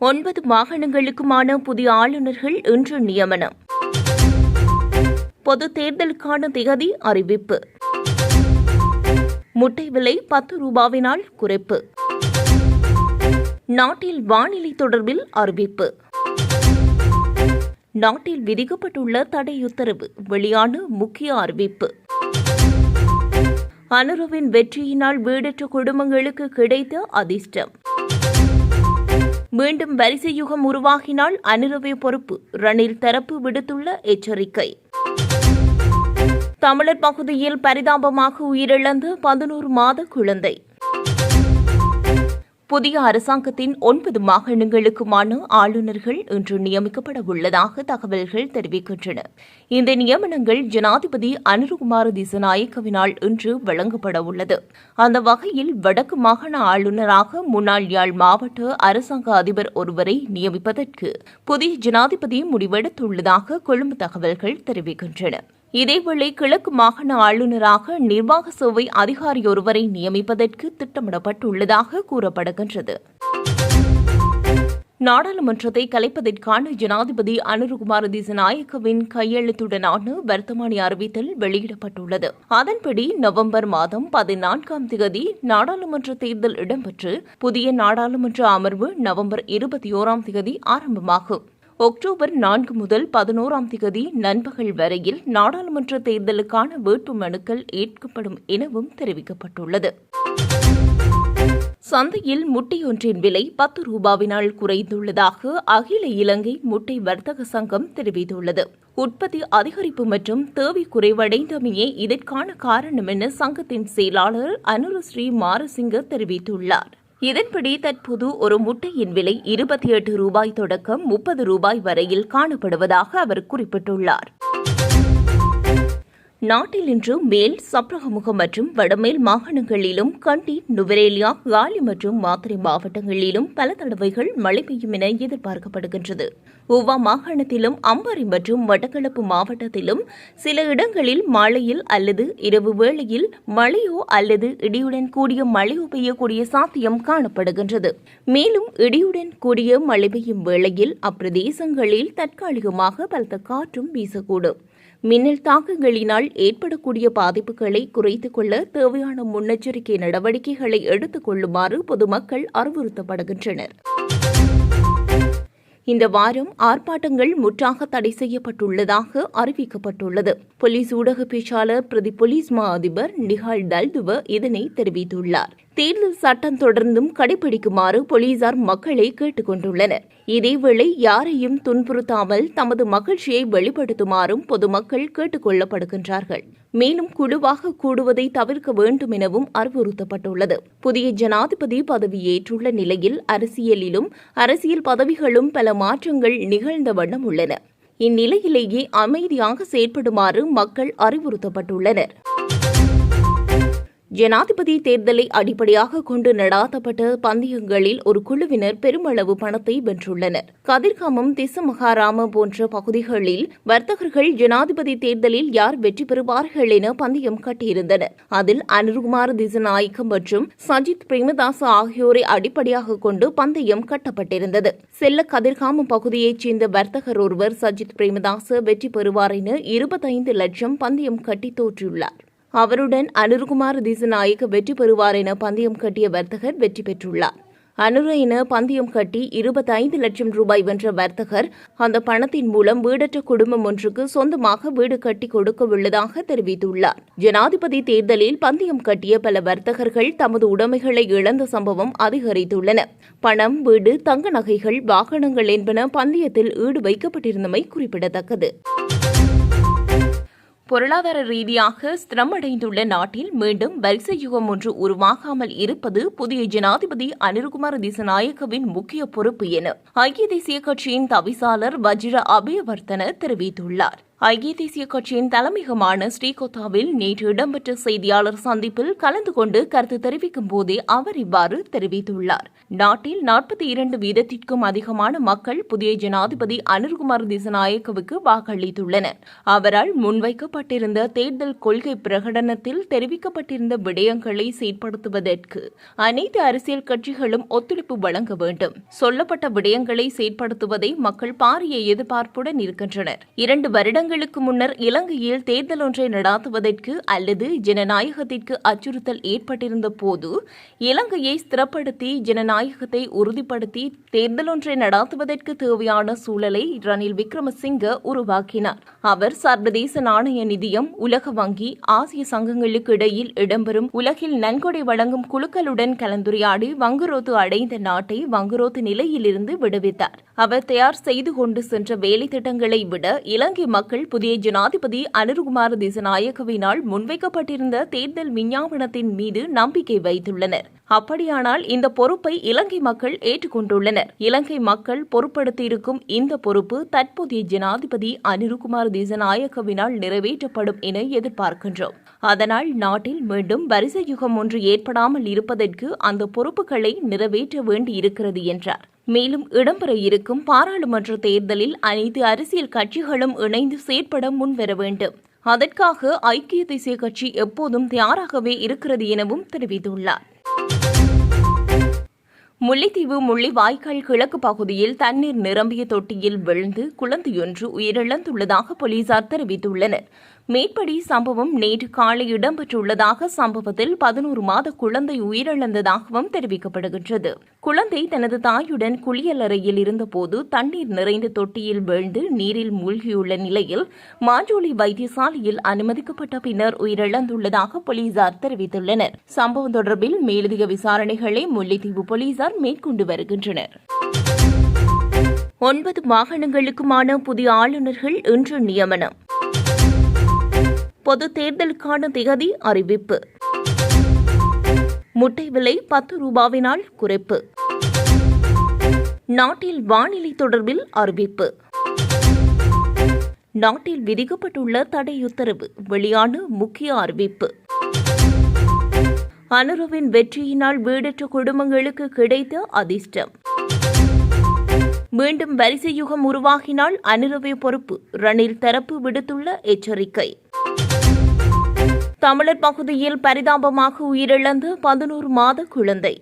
ஒன்பது மாகாணங்களுக்குமான புதிய ஆளுநர்கள் இன்று நியமனம். பொது தேர்தலுக்கான திகதி அறிவிப்பு. முட்டை விலை பத்து ரூபாவினால் குறைப்பு. நாட்டில் வானிலை தொடர்பில் அறிவிப்பு. நாட்டில் விதிக்கப்பட்டுள்ள தடை உத்தரவு வெளியான முக்கிய அறிவிப்பு. அனுருவின் வெற்றியினால் வீடற்ற குடும்பங்களுக்கு கிடைத்த அதிர்ஷ்டம். மீண்டும் வரிசை யுகம் உருவாகினால் அனுரவே பொறுப்பு ரணில் தரப்பு விடுத்துள்ள எச்சரிக்கை. தமிழர் பகுதியில் பரிதாபமாக உயிரிழந்த பதினோரு மாத குழந்தை. புதிய அரசாங்கத்தின் ஒன்பது மாகாணங்களுக்குமான ஆளுநர்கள் இன்று நியமிக்கப்பட உள்ளதாக தகவல்கள் தெரிவிக்கின்றன. இந்த நியமனங்கள் ஜனாதிபதி அனுருகுமார திசநாயக்கவினால் இன்று வழங்கப்பட உள்ளது. அந்த வகையில் வடக்கு மாகாண ஆளுநராக முன்னாள் யாழ் மாவட்ட அரசாங்க அதிபர் ஒருவரை நியமிப்பதற்கு புதிய ஜனாதிபதி முடிவெடுத்துள்ளதாக கொழும்பு தகவல்கள் தெரிவிக்கின்றன. இதேவேளை கிழக்கு மாகாண ஆளுநராக நிர்வாக சேவை அதிகாரியொருவரை நியமிப்பதற்கு திட்டமிடப்பட்டுள்ளதாக கூறப்படுகின்றது. நாடாளுமன்றத்தை கலைப்பதற்கான ஜனாதிபதி அனுருகுமார் திசநாயக்கவின் கையெழுத்துடனான வர்த்தமானி அறிவித்தல் வெளியிடப்பட்டுள்ளது. அதன்படி நவம்பர் மாதம் பதினான்காம் தேதி நாடாளுமன்ற தேர்தல் இடம்பெற்று புதிய நாடாளுமன்ற அமர்வு நவம்பர் இருபத்தி ஓராம் தேதி ஆரம்பமாகும். அக்டோபர் நான்கு முதல் பதினோராம் திகதி நண்பகல் வரையில் நாடாளுமன்ற தேர்தலுக்கான வேட்பு மனுக்கள் ஏற்கப்படும் எனவும் தெரிவிக்கப்பட்டுள்ளது. சந்தையில் முட்டையொன்றின் விலை பத்து ரூபாவினால் குறைந்துள்ளதாக அகில இலங்கை முட்டை வர்த்தக சங்கம் தெரிவித்துள்ளது. உற்பத்தி அதிகரிப்பு மற்றும் தேவை குறைவடைந்தமையே இதற்கான காரணம் என சங்கத்தின் செயலாளர் அனுரஸ்ரீ மாரசிங்க தெரிவித்துள்ளார். இதன்படி தற்போது ஒரு முட்டையின் விலை இருபத்தி எட்டு ரூபாய் தொடக்கம் முப்பது ரூபாய் வரையில் காணப்படுவதாக அவர் குறிப்பிட்டுள்ளார். நாட்டில் இன்று மேல் சப்ரகமுகம் மற்றும் வடமேல் மாகாணங்களிலும் கண்டி நுவரேலியா காலி மற்றும் மாத்திரை மாவட்டங்களிலும் பல தடவைகள் மழை பெய்யும் என எதிர்பார்க்கப்படுகின்றது. ஒவ்வா மாகாணத்திலும் அம்பாறை மற்றும் வடகிழப்பு மாவட்டத்திலும் சில இடங்களில் மாலையில் அல்லது இரவு வேளையில் மழையோ அல்லது இடியுடன் கூடிய மழையோ பெய்யக்கூடிய சாத்தியம் காணப்படுகின்றது. மேலும் இடியுடன் கூடிய மழை பெய்யும் வேளையில் அப்பிரதேசங்களில் தற்காலிகமாக பலத்த காற்றும் வீசக்கூடும். மின்னல் தாக்கங்களினால் ஏற்படக்கூடிய பாதிப்புகளை குறைத்துக் கொள்ள தேவையான முன்னெச்சரிக்கை நடவடிக்கைகளை எடுத்துக் கொள்ளுமாறு பொதுமக்கள் அறிவுறுத்தப்படுகின்றனர். இந்த வாரம் ஆர்ப்பாட்டங்கள் முற்றாக தடை செய்யப்பட்டுள்ளதாக அறிவிக்கப்பட்டுள்ளது. போலீஸ் ஊடக பேச்சாளர் பிரதி போலீஸ் மா அதிபர் நிஹால் டல்துவ இதனை தெரிவித்துள்ளார். தேர்தல் சட்டம் தொடர்ந்தும் கடைபிடிக்குமாறு போலீசார் மக்களை கேட்டுக் கொண்டுள்ளனர் இதேவேளை யாரையும் துன்புறுத்தாமல் தமது மகிழ்ச்சியை வெளிப்படுத்துமாறும் பொதுமக்கள் கேட்டுக் கொள்ளப்படுகின்றார்கள் மேலும் குழுவாக கூடுவதை தவிர்க்க வேண்டும் எனவும் அறிவுறுத்தப்பட்டுள்ளது. புதிய ஜனாதிபதி பதவியேற்றுள்ள நிலையில் அரசியலிலும் அரசியல் பதவிகளும் பல மாற்றங்கள் நிகழ்ந்த வண்ணம் உள்ளன. இந்நிலையிலேயே அமைதியாக செயற்படுமாறு மக்கள் அறிவுறுத்தப்பட்டுள்ளனர். ஜனாதிபதி தேர்தலை அடிப்படையாக கொண்டு நடாத்தப்பட்ட பந்தயங்களில் ஒரு குழுவினர் பெருமளவு பணத்தை வென்றுள்ளனர். கதிர்காமம் திசமகாராம போன்ற பகுதிகளில் வர்த்தகர்கள் ஜனாதிபதி தேர்தலில் யார் வெற்றி பெறுவார்கள் என பந்தயம் கட்டியிருந்தனர். அதில் அனுருகுமார் திசநாயக்கம் மற்றும் சஜித் பிரேமதாசு ஆகியோரை அடிப்படையாக கொண்டு பந்தயம் கட்டப்பட்டிருந்தது. செல்ல கதிர்காமம் பகுதியைச் சேர்ந்த வர்த்தகர் ஒருவர் சஜித் பிரேமதாசு வெற்றி பெறுவார் என இருபத்தைந்து லட்சம் பந்தயம் கட்டி தோற்றியுள்ளார் அவருடன் அனுர்குமார் திசுநாயக் வெற்றி பெறுவார் என பந்தயம் கட்டிய வர்த்தகர் வெற்றி பெற்றுள்ளார். அனுர என பந்தயம் கட்டி இருபத்தைந்து லட்சம் ரூபாய் வென்ற வர்த்தகர் அந்த பணத்தின் மூலம் வீடற்ற குடும்பம் ஒன்றுக்கு சொந்தமாக வீடு கட்டி கொடுக்க உள்ளதாக தெரிவித்துள்ளார். ஜனாதிபதி தேர்தலில் பந்தயம் கட்டிய பல வர்த்தகர்கள் தமது உடைமைகளை இழந்த சம்பவம் அதிகரித்துள்ளன. பணம் வீடு தங்க நகைகள் வாகனங்கள் என்பன பந்தயத்தில் ஈடு வைக்கப்பட்டிருந்தமை குறிப்பிடத்தக்கது. பொருளாதார ரீதியாக ஸ்திரமடைந்துள்ள நாட்டில் மீண்டும் வரிசை யுகம் ஒன்று உருவாகாமல் இருப்பது புதிய ஜனாதிபதி அனிருகுமார் திசநாயக்கவின் முக்கிய பொறுப்பு என ஐக்கிய தேசிய கட்சியின் தவிசாளர் வஜிர அபயவர்த்தன தெரிவித்துள்ளார். ஐக்கிய தேசிய கட்சியின் தலைமையகமான ஸ்ரீகோத்தாவில் நேற்று இடம்பெற்ற செய்தியாளர் சந்திப்பில் கலந்து கொண்டு கருத்து தெரிவிக்கும் போதே அவர் இவ்வாறு தெரிவித்துள்ளார். நாட்டில் நாற்பத்தி இரண்டு வீதத்திற்கும் அதிகமான மக்கள் புதிய ஜனாதிபதி அனுர்குமார் திசநாயக்கவுக்கு வாக்களித்துள்ளனர். அவரால் முன்வைக்கப்பட்டிருந்த தேர்தல் கொள்கை பிரகடனத்தில் தெரிவிக்கப்பட்டிருந்த விடயங்களை செயற்படுத்துவதற்கு அனைத்து அரசியல் கட்சிகளும் ஒத்துழைப்பு வழங்க வேண்டும். சொல்லப்பட்ட விடயங்களை செயற்படுத்துவதை மக்கள் பாரிய எதிர்பார்ப்புடன் இருக்கின்றனர். இரண்டு வருடங்களுக்கு முன்னர் இலங்கையில் தேர்தல் ஒன்றை நடாத்துவதற்கு அல்லது ஜனநாயகத்திற்கு அச்சுறுத்தல் ஏற்பட்டிருந்த போது இலங்கையை ஸ்திரப்படுத்தி ஜனநாயகத்தை உறுதிப்படுத்தி தேர்தல் ஒன்றை நடாத்துவதற்கு தேவையான சூழலை ரணில் விக்ரமசிங்க உருவாக்கினார். அவர் சர்வதேச நாணய நிதியம் உலக வங்கி ஆசிய சங்கங்களுக்கு இடையில் இடம்பெறும் உலகில் நன்கொடை வழங்கும் குழுக்களுடன் கலந்துரையாடி வங்குரோத்து அடைந்த நாட்டை வங்குரோத்து நிலையிலிருந்து விடுவித்தார். அவர் தயார் செய்து கொண்டு சென்ற வேலை திட்டங்களை விட இலங்கை மக்கள் புதிய ஜனாதிபதி அனுருகுமார் திசநாயகவினால் முன்வைக்கப்பட்டிருந்த தேர்தல் விஞ்ஞாபனத்தின் மீது நம்பிக்கை வைத்துள்ளனர். அப்படியானால் இந்த பொறுப்பை இலங்கை மக்கள் ஏற்றுக்கொண்டுள்ளனர். இலங்கை மக்கள் பொறுப்படுத்தியிருக்கும் இந்த பொறுப்பு தற்போதைய ஜனாதிபதி அனிருகுமார் திசநாயகவினால் நிறைவேற்றப்படும் என எதிர்பார்க்கின்றோம். அதனால் நாட்டில் மீண்டும் வரிசை யுகம் ஒன்று ஏற்படாமல் இருப்பதற்கு அந்த பொறுப்புகளை நிறைவேற்ற வேண்டியிருக்கிறது என்றார். மேலும் இடம்பெற இருக்கும் பாராளுமன்ற தேர்தலில் அனைத்து அரசியல் கட்சிகளும் இணைந்து செயற்பட முன்வர வேண்டும். அதற்காக ஐக்கிய தேசிய கட்சி எப்போதும் தயாராகவே இருக்கிறது எனவும் தெரிவித்துள்ளார். முல்லைத்தீவு முள்ளிவாய்க்கால் கிழக்கு பகுதியில் தண்ணீர் நிரம்பிய தொட்டியில் விழுந்து குழந்தையொன்று உயிரிழந்துள்ளதாக போலீசார் தெரிவித்துள்ளனர். மேற்படி சம்பவம் நேற்று காலை இடம்பெற்றுள்ளதாக சம்பவத்தில் பதினோரு மாத குழந்தை உயிரிழந்ததாகவும் தெரிவிக்கப்படுகின்றது. குழந்தை தனது தாயுடன் குளியலறையில் இருந்தபோது தண்ணீர் நிறைந்த தொட்டியில் விழுந்து நீரில் மூழ்கியுள்ள நிலையில் மாஞ்சோலி வைத்தியசாலையில் அனுமதிக்கப்பட்ட பின்னர் உயிரிழந்துள்ளதாக போலீசார் தெரிவித்துள்ளனர். சம்பவம் தொடர்பில் மேலதிக விசாரணைகளை முல்லைத்தீவு போலீசார் போலீசார் மேற்கொண்டு வருகின்றனர். ஒன்பது மாகாணங்களுக்குமான புதிய ஆளுநர்கள் இன்று நியமனம். பொது தேர்தலுக்கான திகதி அறிவிப்பு. முட்டை விலை பத்து ரூபாவினால் குறைப்பு. நாட்டில் வானிலை தொடர்பில் அறிவிப்பு. நாட்டில் விதிக்கப்பட்டுள்ள தடை உத்தரவு வெளியான முக்கிய அறிவிப்பு. அனுருவின் வெற்றியினால் வீடற்ற குடும்பங்களுக்கு கிடைத்த அதிர்ஷ்டம். மீண்டும் வரிசை யுகம் உருவாகினால் அனுரவை பொறுப்பு ரணில் தரப்பு விடுத்துள்ள எச்சரிக்கை. தமிழர் பகுதியில் பரிதாபமாக உயிரிழந்த பதினோரு மாத குழந்தை.